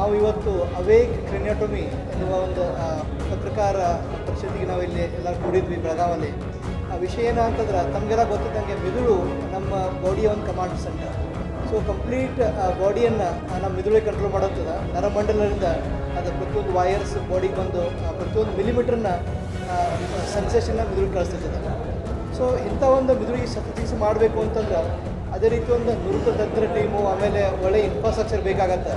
ನಾವು ಇವತ್ತು ಅವೇಕ್ ಕ್ರಿನಿಯೋಟೊಮಿ ಎನ್ನುವ ಒಂದು ಪತ್ರಕಾರ ಪರಿಷತ್ತಿಗೆ ಇಲ್ಲಿ ಎಲ್ಲ ಕೂಡಿದ್ವಿ ಬೆಳಗಾವಲ್ಲಿ. ಆ ವಿಷಯ ಏನು ಅಂತಂದ್ರೆ, ತಮಗೆಲ್ಲ ಗೊತ್ತಿದ್ದಂಗೆ ಮಿದುಳು ನಮ್ಮ ಬಾಡಿಯ ಒಂದು ಕಮಾಂಡ್ ಸೆಂಟರ್ ಸೊ ಕಂಪ್ಲೀಟ್ ಬಾಡಿಯನ್ನು ನಮ್ಮ ಮಿದುಳಿಗೆ ಕಂಟ್ರೋಲ್ ಮಾಡುತ್ತದೆ. ನರಮಂಡಲದಿಂದ ಅದು ಪ್ರತಿಯೊಂದು ವೈರ್ಸ್ ಬಾಡಿಗೆ ಬಂದು ಪ್ರತಿಯೊಂದು ಮಿಲಿಮೀಟ್ರನ್ನ ಸೆನ್ಸೇಷನ್ನ ಮಿದುಳು ಕಳಿಸ್ತಿರ್ತದೆ. ಸೊ ಇಂಥ ಒಂದು ಮಿದುಳಿಗೆ ಶಸ್ತ್ರಚಿಕಿತ್ಸೆ ಮಾಡಬೇಕು ಅಂತಂದ್ರೆ, ಅದೇ ರೀತಿ ಒಂದು ನೃತ್ಯ ತಜ್ಞರ ಟೀಮು ಆಮೇಲೆ ಒಳ್ಳೆ ಇನ್ಫ್ರಾಸ್ಟ್ರಕ್ಚರ್ ಬೇಕಾಗತ್ತೆ.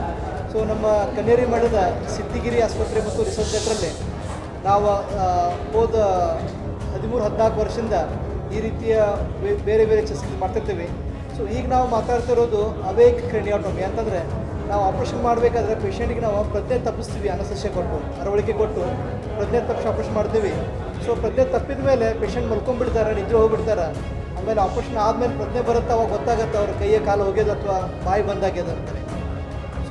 ಸೊ ನಮ್ಮ ಕನ್ನೇರಿ ಮಠದ ಸಿದ್ದಿಗಿರಿ ಆಸ್ಪತ್ರೆ ಮತ್ತು ರಿಸರ್ಚ್ ಸೆಂಟ್ರಲ್ಲಿ ನಾವು ಹೋದ ಹದಿಮೂರು, ಹದಿನಾಲ್ಕು ವರ್ಷದಿಂದ ಈ ರೀತಿಯ ಬೇರೆ ಬೇರೆ ಚಿಕಿತ್ಸೆ ಮಾಡ್ತಿರ್ತೀವಿ. ಸೊ ಈಗ ನಾವು ಮಾತಾಡ್ತಿರೋದು ಅವೇಕ್ ಕ್ರೆನಿಯಾಟೊಮಿ ಅಂತಂದರೆ ನಾವು ಆಪ್ರೇಷನ್ ಮಾಡಬೇಕಾದ್ರೆ ಪೇಷಂಟಿಗೆ ನಾವು ಪ್ರಜ್ಞೆ ತಪ್ಪಿಸ್ತೀವಿ ಅನಸಸ್ಯ ಕೊಟ್ಟು, ಅರವಳಿಕೆ ಕೊಟ್ಟು, ಪ್ರಜ್ಞೆ ತಪ್ಪಿಸಿ ಆಪ್ರೇಷನ್ ಮಾಡ್ತೀವಿ. ಸೊ ಪ್ರಜ್ಞೆ ತಪ್ಪಿದ ಮೇಲೆ ಪೇಷಂಟ್ ಮಲ್ಕೊಂಡ್ಬಿಡ್ತಾರೆ, ನಿದ್ರೆ ಹೋಗ್ಬಿಡ್ತಾರೆ. ಆಮೇಲೆ ಆಪ್ರೇಷನ್ ಆದಮೇಲೆ ಪ್ರಜ್ಞೆ ಬರುತ್ತೆ ಅವಾಗ ಗೊತ್ತಾಗುತ್ತೆ, ಅವ್ರ ಕೈಯ ಕಾಲು ಹೋಗ್ಯದ ಅಥವಾ ಬಾಯಿ ಬಂದಾಗ್ಯದ ಅಂತಾರೆ.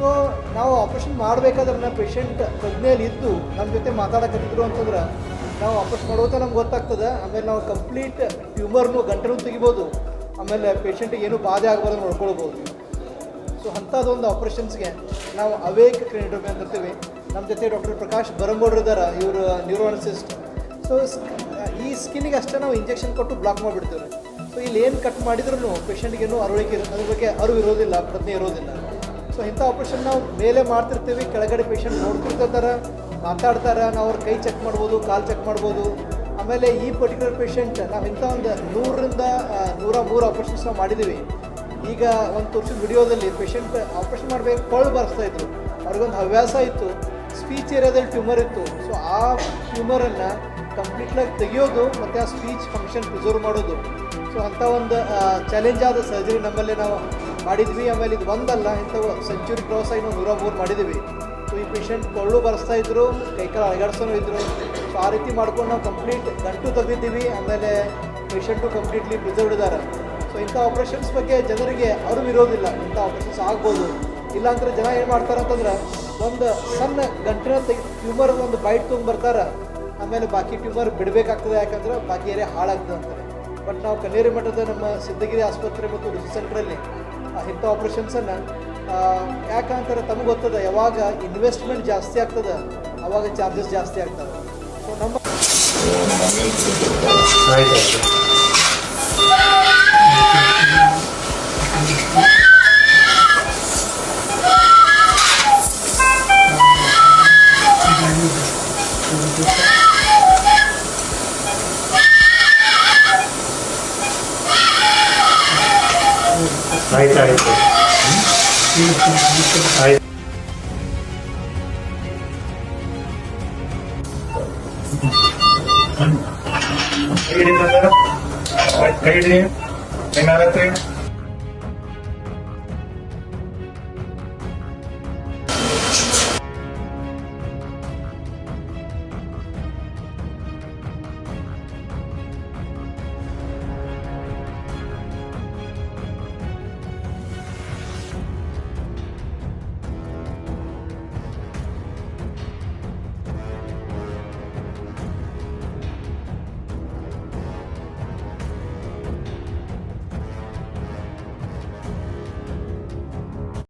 ಸೊ ನಾವು ಆಪ್ರೇಷನ್ ಮಾಡಬೇಕಾದ್ರೆ ಪೇಷಂಟ್ ಪ್ರಜ್ಞೆಯಲ್ಲಿ ಇದ್ದು ನಮ್ಮ ಜೊತೆ ಮಾತಾಡಕತ್ತಿದ್ರು ಅಂತಂದ್ರೆ ನಾವು ಆಪ್ರೇಷನ್ ಮಾಡೋದು ನಮ್ಗೆ ಗೊತ್ತಾಗ್ತದೆ. ಆಮೇಲೆ ನಾವು ಕಂಪ್ಲೀಟ್ ಟ್ಯೂಮರ್ನು ಗಂಟಲು ತೆಗಿಬೋದು. ಆಮೇಲೆ ಪೇಷಂಟಿಗೆ ಏನು ಬಾಧೆ ಆಗಬಾರ್ದು ನೋಡ್ಕೊಳ್ಬೋದು. ಸೊ ಅಂಥದ್ದೊಂದು ಆಪ್ರೇಷನ್ಸ್ಗೆ ನಾವು ಅವೇಕ್ ಅಂತ ಇರ್ತೀವಿ. ನಮ್ಮ ಜೊತೆ ಡಾಕ್ಟರ್ ಪ್ರಕಾಶ್ ಬರಂಗೌಡ್ರು ಇದ್ದಾರೆ. ಇವರು ನ್ಯೂರೋನಸಿಸ್ಟ್ ಸೊ ಈ ಸ್ಕಿನ್ನಿಗೆ ಅಷ್ಟೇ ನಾವು ಇಂಜೆಕ್ಷನ್ ಕೊಟ್ಟು ಬ್ಲಾಕ್ ಮಾಡಿಬಿಡ್ತೀವಿ. ಸೊ ಇಲ್ಲಿ ಏನು ಕಟ್ ಮಾಡಿದ್ರೂ ಪೇಷಂಟ್ಗೇನು ಅರಳಿಕೆ ಅದ್ರ ಬಗ್ಗೆ ಅರಿವು ಇರೋದಿಲ್ಲ, ಪ್ರಜ್ಞೆ ಇರೋದಿಲ್ಲ. ಸೊ ಇಂಥ ಆಪ್ರೇಷನ್ ನಾವು ಮೇಲೆ ಮಾಡ್ತಿರ್ತೀವಿ, ಕೆಳಗಡೆ ಪೇಷಂಟ್ ನೋಡ್ತಿರ್ತಾರೆ, ಮಾತಾಡ್ತಾರೆ, ನಾವು ಅವ್ರ ಕೈ ಚೆಕ್ ಮಾಡ್ಬೋದು, ಕಾಲು ಚೆಕ್ ಮಾಡ್ಬೋದು. ಆಮೇಲೆ ಈ ಪರ್ಟಿಕ್ಯುಲರ್ ಪೇಷಂಟ್ ನಾವು ಇಂಥ ಒಂದು ನೂರರಿಂದ ನೂರ ಮೂರು ಆಪ್ರೇಷನ್ಸ್ ನಾವು ಮಾಡಿದ್ದೀವಿ ಈಗ ಒಂದು ತೋರಿಸಿದ ವಿಡಿಯೋದಲ್ಲಿ ಪೇಷಂಟ್ ಆಪ್ರೇಷನ್ ಮಾಡಬೇಕು ಕೊಳ್ಳು ಬರ್ಸ್ತಾ ಇದ್ರು. ಅವ್ರಿಗೊಂದು ಹವ್ಯಾಸ ಇತ್ತು ಸ್ಪೀಚ್ ಏರಿಯಾದಲ್ಲಿ ಟ್ಯೂಮರ್ ಇತ್ತು. ಸೊ ಆ ಟ್ಯೂಮರನ್ನು ಕಂಪ್ಲೀಟ್ಲಾಗಿ ತೆಗೆಯೋದು, ಮತ್ತು ಆ ಸ್ಪೀಚ್ ಫಂಕ್ಷನ್ ಪ್ರಿಸರ್ವ್ ಮಾಡೋದು. ಸೊ ಅಂಥ ಒಂದು ಚಾಲೆಂಜ್ ಆದ ಸರ್ಜರಿ ನಮ್ಮಲ್ಲಿ ನಾವು ಮಾಡಿದ್ವಿ, ಆಮೇಲೆ ಇದು ಒಂದಲ್ಲ ಇಂಥವು ಸೆಂಚುರಿ ಕ್ರಾಸ್ ಆಗಿ ನಾವು ನೂರ ಮೂರು ಮಾಡಿದ್ವಿ. ಸೊ ಈ ಪೇಷಂಟ್ ಕೊಳ್ಳು ಬರ್ಸ್ತಾ ಇದ್ರು ಕೈಕಾಲು ಅಳಗಾಡ್ಸೋನು ಇದ್ರು. ಸೊ ಆ ರೀತಿ ಮಾಡ್ಕೊಂಡು ನಾವು ಕಂಪ್ಲೀಟ್ ಗಂಟು ತೆಗೆದಿದ್ದೀವಿ, ಆಮೇಲೆ ಪೇಷಂಟು ಕಂಪ್ಲೀಟ್ಲಿ ಪ್ರಿಸರ್ವ್ ಇದ್ದಾರೆ. ಸೊ ಇಂಥ ಆಪ್ರೇಷನ್ಸ್ ಬಗ್ಗೆ ಜನರಿಗೆ ಅರಿವು ಇರೋದಿಲ್ಲ. ಇಂಥ ಆಪ್ರೇಷನ್ಸ್ ಆಗ್ಬೋದು. ಇಲ್ಲಾಂದ್ರೆ ಜನ ಏನು ಮಾಡ್ತಾರೆ ಅಂತಂದ್ರೆ, ಒಂದು ಸಣ್ಣ ಗಂಟಿನ ತೆಗೆದು ಟ್ಯೂಮರ್ ಒಂದು ಬೈಟ್ ತೊಗೊಂಡು ಬರ್ತಾರೆ ಆಮೇಲೆ ಬಾಕಿ ಟ್ಯೂಮರ್ ಬಿಡಬೇಕಾಗ್ತದೆ, ಯಾಕಂದ್ರೆ ಬಾಕಿ ಏರಿಯಾ ಹಾಳಾಗ್ತದೆ ಅಂತಾರೆ. ಬಟ್ ನಾವು ಕನ್ನೇರಿ ಮಠದ ನಮ್ಮ ಸಿದ್ಧಗಿರಿ ಆಸ್ಪತ್ರೆ ಮತ್ತು ರಿಸರ್ಚ್ ಸೆಂಟ್ರಲ್ಲಿ ಇಂಥ ಆಪ್ರೇಷನ್ಸನ್ನು ಯಾಕಂತಾರೆ ತಮಗೆ ಗೊತ್ತದ, ಯಾವಾಗ ಇನ್ವೆಸ್ಟ್ಮೆಂಟ್ ಜಾಸ್ತಿ ಆಗ್ತದ, ಅವಾಗ ಚಾರ್ಜಸ್ ಜಾಸ್ತಿ ಆಗ್ತದ ಸೊ ನಮ್ಮ ಆಯ್ತು ಆಯ್ತು ಆಯ್ತು ಆಯ್ತು ಕೈ ಹಿಡಿ ಕೈ ಹಿಡಿ ಏನಾಗತ್ತೆ